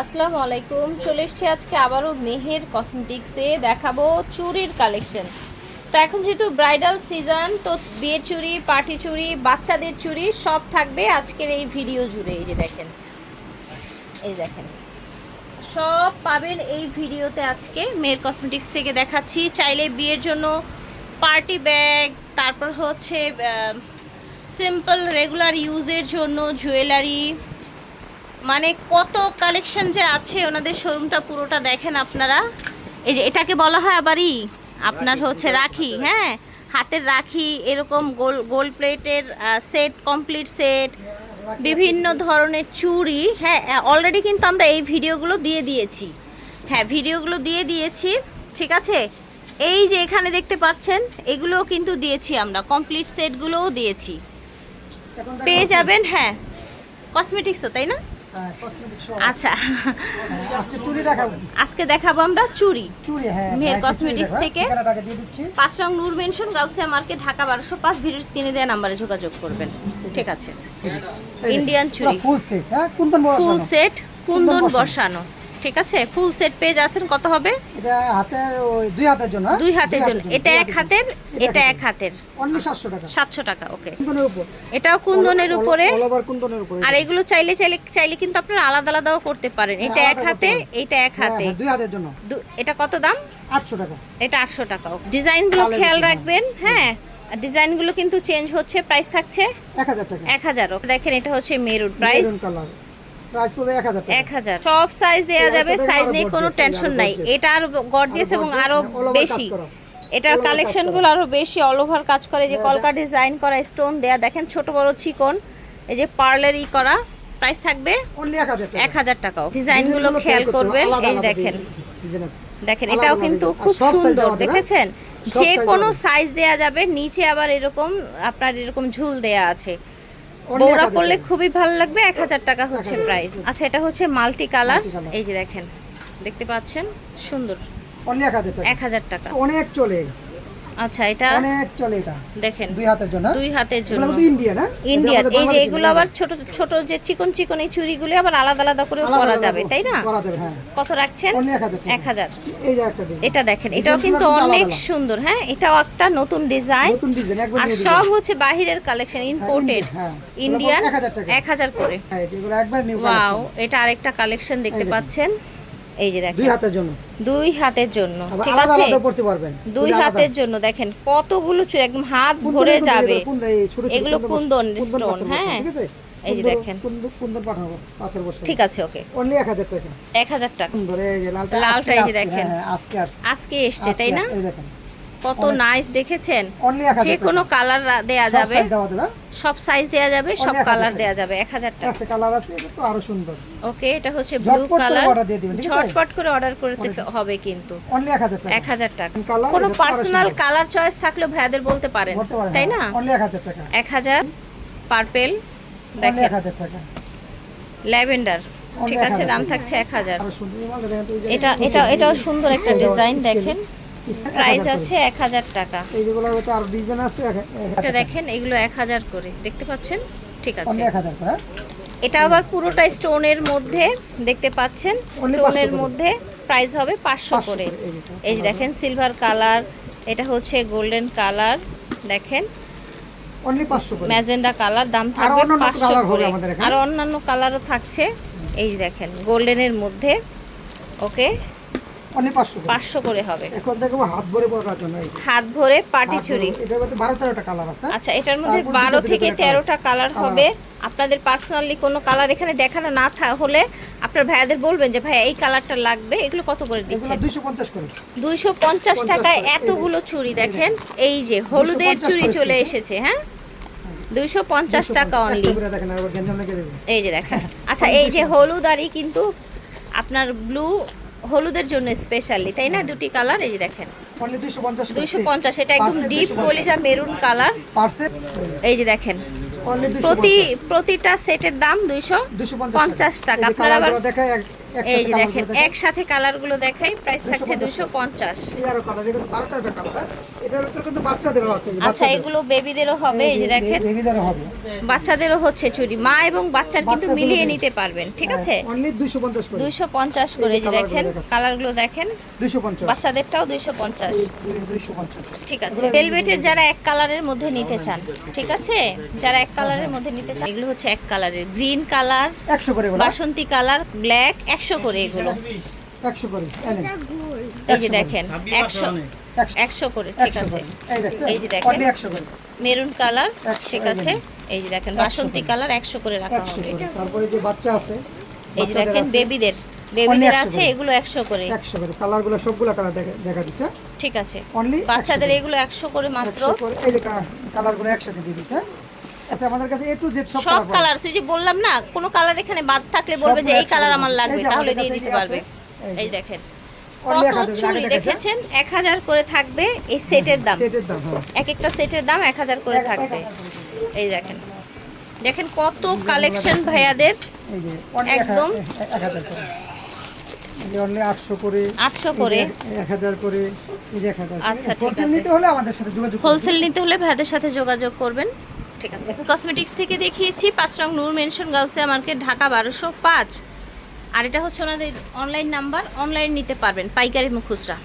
আসসালামু আলাইকুম। চলে এসছি আজকে আবারও মেহের কসমেটিক্সে। দেখাবো চুরির কালেকশন। তো এখন যেহেতু ব্রাইডাল সিজন, তো বিয়ে চুরি পার্টি চুরি বাচ্চাদের চুরি সব থাকবে আজকের এই ভিডিও জুড়ে। এই যে দেখেন, এই দেখেন। সব পাবেন এই ভিডিওতে আজকে মেয়ের কসমেটিক্স থেকে দেখাচ্ছি। চাইলে বিয়ের জন্য পার্টি ব্যাগ, তারপর হচ্ছে সিম্পল, রেগুলার ইউজের জন্য জুয়েলারি মানে কত কালেকশন যে আছে ওনাদের শোরুমটা পুরোটা দেখেন আপনারা। এই যে এটাকে বলা হয় আবারই আপনার হচ্ছে রাখি হ্যাঁ? হাতের রাখি এরকম গোল গোল প্লেটের সেট কমপ্লিট সেট বিভিন্ন ধরনের চুড়ি হ্যাঁ অলরেডি কিন্তু আমরা এই ভিডিওগুলো দিয়ে দিয়েছি। হ্যাঁ ভিডিওগুলো দিয়ে দিয়েছি ঠিক আছে? এই যে এখানে দেখতে পাচ্ছেন এগুলোও কিন্তু দিয়েছি আমরা কমপ্লিট সেটগুলোও দিয়েছি। পেয়ে যাবেন হ্যাঁ। কসমেটিক্সও তাই না। আচ্ছা। হ্যাঁ, আজকে দেখাবো আমরা চুরি। মেয়ের কসমেটিক্স হ্যাঁ। থেকে? ঠিকানাটাকে দিয়ে দিচ্ছি। পাঁচ রং নূর মেনশন গাউসিয়া মার্কেট ঢাকা বারোশো পাঁচ ভিডিও স্ক্রিনে দেওয়া নাম্বারে যোগাযোগ করবেন। ঠিক আছে। ইন্ডিয়ান চুরি। ফুল সেট হ্যাঁ কুন্দন বসানো। ঠিক আছে? ফুল সেট পেয়ে যাচ্ছেন কত হবে? এটা হাতের ওই দুই হাতের জন্য হ্যাঁ? দুই হাতের জন্য। এটা এক হাতের এটা এক হাতের। অনলি সাতশো টাকা। সাতশো টাকা ওকে কুন্দনের উপর। এটাও কুন্দনের উপরে। over কুন্দনের উপরে। আর এগুলো চাইলে চাইলে চাইলে কিন্তু আপনারা আলাদা আলাদাও করতে পারেন। হ্যাঁ, এটা এক হাতে এটা এক হ্যাঁ, হাতে। হ্যাঁ, দুই হাতের জন্য। এটা কত দাম? আটশো টাকা। এটা আটশো টাকা ডিজাইনগুলো খেয়াল রাখবেন হ্যাঁ। ডিজাইনগুলো কিন্তু চেঞ্জ হচ্ছে প্রাইস থাকছে এক হাজার টাকা। এক হাজার দেখেন এটা হচ্ছে maroon price. Maroon colour. Price পড়বে টাকা। সব সাইজ দেওয়া যাবে সাইজ নেই কোনো টেনশন নাই। এটা আর গর্জিয়াস এবং আরও বেশি। এটার কালেকশনগুলো আরও বেশি অল ওভার কাজ করে। যে কলকা ডিজাইন করা স্টোন দেয়া দেখেন ছোট বড় চিকন এই যে পার্লার ই করা প্রাইস থাকবে এক হাজার টাকাও ডিজাইনগুলো খেয়াল করবেন। এই দেখেন। দেখেন এটাও কিন্তু খুব সুন্দর দেখেছেন? যে কোনো সাইজ দেয়া যাবে নিচে আবার এরকম আপনার এরকম ঝুল দেয়া আছে। বৌরা 1000 করলে খুবই ভালো লাগবে এক হাজার টাকা হচ্ছে প্রাইস আচ্ছা এটা হচ্ছে মাল্টি কালার এই যে দেখেন দেখতে পাচ্ছেন? সুন্দর। অনলি এক হাজার টাকা। এক হাজার টাকা। অনেক চলে। আচ্ছা এটা অনেক চলে এটা দেখেন দুই হাতের জন্য দুই হাতের জন্য। এগুলো ইন্ডিয়া না? আমাদের এই যে এগুলো আবার ছোট ছোট যে চিকন চিকন এই চুড়িগুলো আবার আলাদা আলাদা করে করা যাবে তাই না? করা যাবে হ্যাঁ। কত রাখছেন? অনলি এক হাজার টাকা। এক হাজার। এই যে একটা ডিজাইন এটা দেখেন এটাও কিন্তু অনেক সুন্দর হ্যাঁ? এটাও একটা নতুন ডিজাইন নতুন ডিজাইন একবার আর সব হচ্ছে বাহিরের কালেকশন ইম্পোর্টেড। ইন্ডিয়ান 1000 এক হাজার করে। হ্যাঁ এগুলো একবার নিউ ওয়াও এটা আরেকটা কালেকশন দেখতে পাচ্ছেন। এই যে দুই হাতের জন্য। দুই হাতের জন্য ঠিক আছে? পড়তে পারবেন। দুই হাতের জন্য দেখেন কতগুলো চুড়ি একদম হাত ভরে যাবে। এগুলো কুন্দন, বসানো, হ্যাঁ। এই যে দেখেন। কুন্দন- পাঠাবো পাথর বসে ঠিক আছে ওকে। অনলি এক হাজার টাকা। এক হাজার টাকা। লালটা লালটা এই যে দেখেন। হ্যাঁ, হ্যাঁ, আজকে আসছে। আজকে এসেছে তাই না? এই দেখেন। কত নাইস দেখেছেন? যে কোনো কালার দেয়া যাবে। দেওয়া যাবে সব সাইজ দেয়া যাবে সব কালার দেয়া যাবে এক হাজার টাকা। একটা কালার আছে এটা তো আরও সুন্দর। ওকে এটা হচ্ছে ব্লু কালার? ঝটপট করে অর্ডার করতে হবে কিন্তু। অনলি এক হাজার টাকা। এক হাজার টাকা। কোনো পার্সোনাল কালার চয়েস থাকলেও ভাইয়াদের বলতে পারেন তাই না? অনলি এক হাজার টাকা। এক হাজার পার্পেল দেখেন। এক হাজার টাকা। ল্যাভেন্ডার ঠিক আছে দাম থাকছে এক হাজার। আরও সুন্দর এই মালটা দেখেন তো, এই যে এটা এটা এটাও সুন্দর একটা ডিজাইন দেখেন। প্রাইস আছে এক হাজার টাকা। এই যেগুলোর মধ্যে আরও ডিজাইন আছে এটা দেখেন এগুলো এক হাজার করে। দেখতে পাচ্ছেন? ঠিক আছে। এক হাজার করে হ্যাঁ? এটা আবার পুরোটা স্টোনের মধ্যে দেখতে পাচ্ছেন? স্টোনের মধ্যে প্রাইস হবে পাঁচশো করে। এই যে দেখেন সিলভার কালার এটা হচ্ছে গোল্ডেন কালার দেখেন। ম্যাজেন্ডা কালার দাম থাকবে পাঁচশো করে। আর অন্যান্য কালারও থাকছে। এই যে দেখেন গোল্ডেনের মধ্যে। ওকে পাঁচশো করে। হবে। এখন হাত ভরে পড়ার জন্য হাত ভরে পাটি হাত এটার মধ্যে বারো তেরোটা কালার আছে। আচ্ছা এটার মধ্যে বারো থেকে তেরোটা কালার হবে। আপনাদের পার্সোনালি কোনো কালার এখানে দেখানো না হলে আপনার ভাইয়াদের বলবেন যে ভাই এই কালারটা লাগবে। এগুলো কত করে দিচ্ছেন? দুইশো পঞ্চাশ করে। দুইশো পঞ্চাশ 50 টাকায় এতগুলো চুড়ি দেখেন। এই যে হলুদের 250 চুড়ি চলে এসেছে হ্যাঁ? দুইশো পঞ্চাশ টাকা অনলি এই যে দেখেন। আচ্ছা এই যে হলুদ আরই কিন্তু আপনার ব্লু হলুদের জন্য স্পেশালি তাই না? দুটি কালার এই যে দেখেন। দুইশো পঞ্চাশ দুইশো পঞ্চাশ এটা একদম ডিপ কলিজা মেরুন কালার এই যে দেখেন প্রতি প্রতিটা সেটের দাম দুইশো দুশো পঞ্চাশ টাকা। আপনারা আবার- এই যে দেখেনগুলো একসাথে কালারগুলো দেখাই প্রাইস থাকছে 250 দুশো পঞ্চাশ। এই আরও কালার কিন্তু বারো তেরোটা কালার এটার ভিতরে কিন্তু বাচ্চাদেরও আছে আচ্ছা এগুলো বেবিদেরও হবে এই যে দেখেন। বেবিদেরও হবে। বাচ্চাদেরও হচ্ছে চুড়ি মা এবং বাচ্চার কিন্তু মিলিয়ে নিতে পারবেন ঠিক আছে? অনলি দুইশো পঞ্চাশ করে। এই যে দেখেন কালারগুলো বাচ্চাদেরটাও ঠিক আছে। ভেলভেটের যারা এক কালারের মধ্যে নিতে চান ঠিক আছে? যারা এক কালারের মধ্যে নিতে চান এগুলো হচ্ছে এক কালারের গ্রিন কালার একশো করে বাসন্তী কালার ব্ল্যাক একশো করে এগুলো। একশো করে এই যে দেখেন একশো একশো করে ঠিক আছে। এই যে দেখেন। একশো করে। মেরুন কালার ঠিক আছে। এই যে দেখেন বাসন্তী কালার একশো করে রাখা হবে। তারপরে যে বাচ্চা আছে এই যে দেখেন বেবিদের বেবিদের আছে এগুলো একশো করে। একশো করে। কালারগুলো সবগুলো কালার দেখা দেখা দিচ্ছে ঠিক আছে। অনলি বাচ্চাদের এগুলো একশো করে মাত্র। এই যে কালারগুলো একসাথে দিয়ে দিচ্ছে আচ্ছা আমাদের কাছে এ টু জেড সব সব কালার। কালার যে বললাম না কোনো কালার এখানে বাদ থাকলে বলবে যে এই কালার আমার লাগবে তাহলে দিয়ে দিতে পারবে। এই দেখেন। কত চুড়ি দেখেছেন? এক হাজার করে থাকবে এই সেটের দাম। হ্যাঁ। এক একটা সেটের দাম এক হাজার করে থাকবে। এই দেখেন। দেখেন কত কালেকশন ভাইয়াদের। একদম। আচ্ছা, হোলসেল। হোলসেল নিতে হলে ভাইয়াদের সাথে যোগাযোগ করবেন। ঠিক আছে। কসমেটিক্স থেকে দেখিয়েছি, পাঁচ রং নূর মেনশন গাউসিয়া মার্কেট ঢাকা বারোশো পাঁচ। আর এটা হচ্ছে ওনাদের অনলাইন নাম্বার অনলাইন নিতে পারবেন, পাইকারি মুখ খুচরা